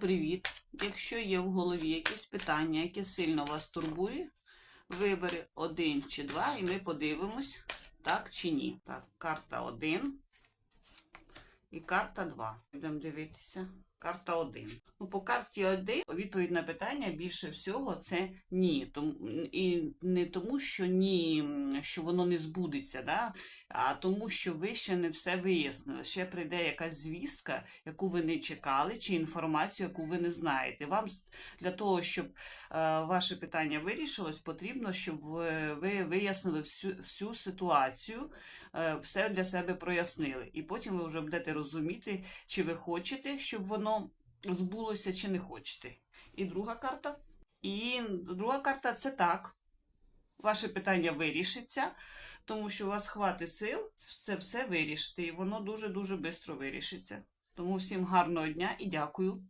привіт! Якщо є в голові якісь питання, які сильно вас турбує, вибери один чи два, і ми подивимось, так чи ні. Так, карта 1 і карта 2. Будемо дивитися. Карта 1. Ну, по карті 1 відповідь на питання більше всього це ні. Тому, і не тому, що ні, що воно не збудеться, да? а тому, що ви ще не все вияснили. Ще прийде якась звістка, яку ви не чекали, чи інформацію, яку ви не знаєте. Вам для того, щоб е, ваше питання вирішилось, потрібно, щоб ви, ви вияснили всю, всю ситуацію, е, все для себе прояснили. І потім ви вже будете розуміти, чи ви хочете, щоб воно збулося, чи не хочете. І друга карта. І друга карта це так. Ваше питання вирішиться, тому що у вас хватить сил це все вирішити, і воно дуже-дуже швидко вирішиться. Тому всім гарного дня і дякую.